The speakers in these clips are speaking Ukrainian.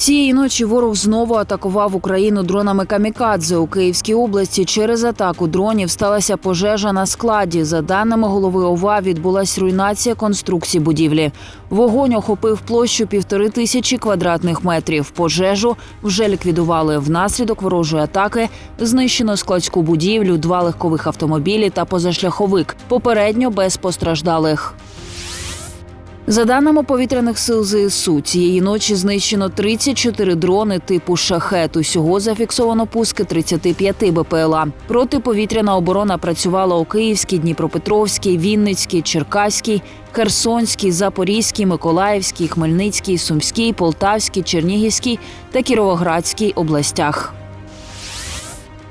Цієї ночі ворог знову атакував Україну дронами камікадзе у Київській області. Через атаку дронів сталася пожежа на складі. За даними голови ОВА, відбулась руйнація конструкції будівлі. Вогонь охопив площу півтори тисячі квадратних метрів. Пожежу вже ліквідували. Внаслідок ворожої атаки знищено складську будівлю, два легкових автомобілі та позашляховик. Попередньо без постраждалих. За даними повітряних сил ЗСУ, цієї ночі знищено 34 дрони типу шахет. Усього зафіксовано пуски 35 БПЛА. Протиповітряна оборона працювала у Київській, Дніпропетровській, Вінницькій, Черкаській, Херсонській, Запорізькій, Миколаївській, Хмельницькій, Сумській, Полтавській, Чернігівській та Кіровоградській областях.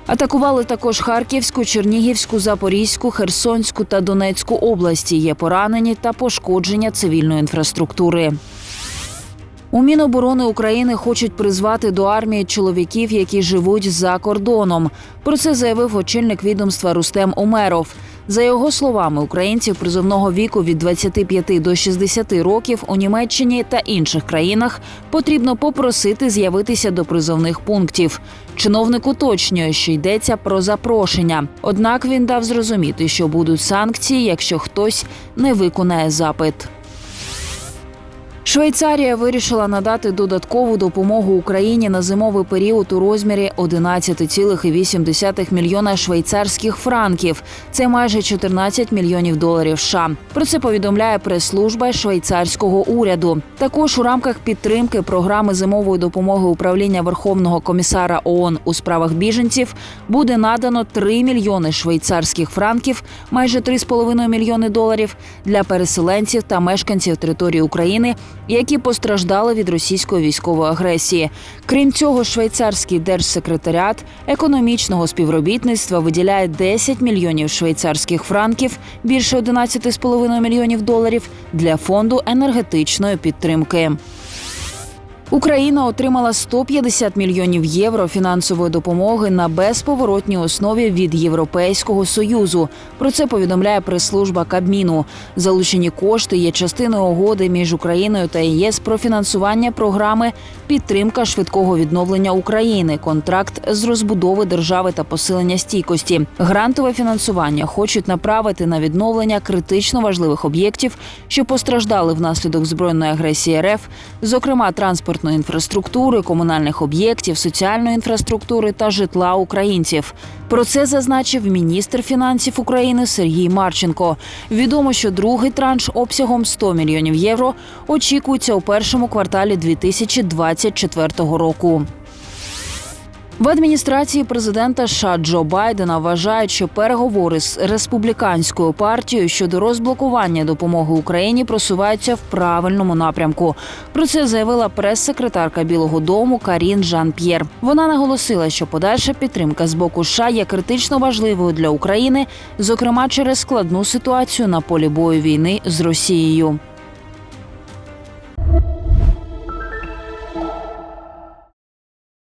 Атакували також Харківську, Чернігівську, Запорізьку, Херсонську та Донецьку області. Є поранені та пошкодження цивільної інфраструктури. У Міноборони України хочуть призвати до армії чоловіків, які живуть за кордоном. Про це заявив очільник відомства Рустем Умеров. За його словами, українців призовного віку від 25 до 60 років у Німеччині та інших країнах потрібно попросити з'явитися до призовних пунктів. Чиновник уточнює, що йдеться про запрошення. Однак він дав зрозуміти, що будуть санкції, якщо хтось не виконає запит. Швейцарія вирішила надати додаткову допомогу Україні на зимовий період у розмірі 11,8 мільйона швейцарських франків. Це майже 14 мільйонів доларів. США. Про це повідомляє прес-служба швейцарського уряду. Також у рамках підтримки програми зимової допомоги управління Верховного комісара ООН у справах біженців буде надано 3 мільйони швейцарських франків, майже 3,5 мільйони доларів для переселенців та мешканців території України які постраждали від російської військової агресії. Крім цього, швейцарський держсекретаріат економічного співробітництва виділяє 10 мільйонів швейцарських франків, більше 11,5 мільйонів доларів для фонду енергетичної підтримки. Україна отримала 150 мільйонів євро фінансової допомоги на безповоротній основі від Європейського союзу. Про це повідомляє прес-служба Кабміну. Залучені кошти є частиною угоди між Україною та ЄС про фінансування програми підтримка швидкого відновлення України, контракт з розбудови держави та посилення стійкості. Грантове фінансування хочуть направити на відновлення критично важливих об'єктів, що постраждали внаслідок збройної агресії РФ, зокрема транспорт транспортної інфраструктури, комунальних об'єктів, соціальної інфраструктури та житла українців. Про це зазначив міністр фінансів України Сергій Марченко. Відомо, що другий транш обсягом 100 мільйонів євро очікується у першому кварталі 2024 року. В адміністрації президента США Джо Байдена вважають, що переговори з республіканською партією щодо розблокування допомоги Україні просуваються в правильному напрямку. Про це заявила прес-секретарка Білого Дому Карін Жан П'єр. Вона наголосила, що подальша підтримка з боку США є критично важливою для України, зокрема через складну ситуацію на полі бою війни з Росією.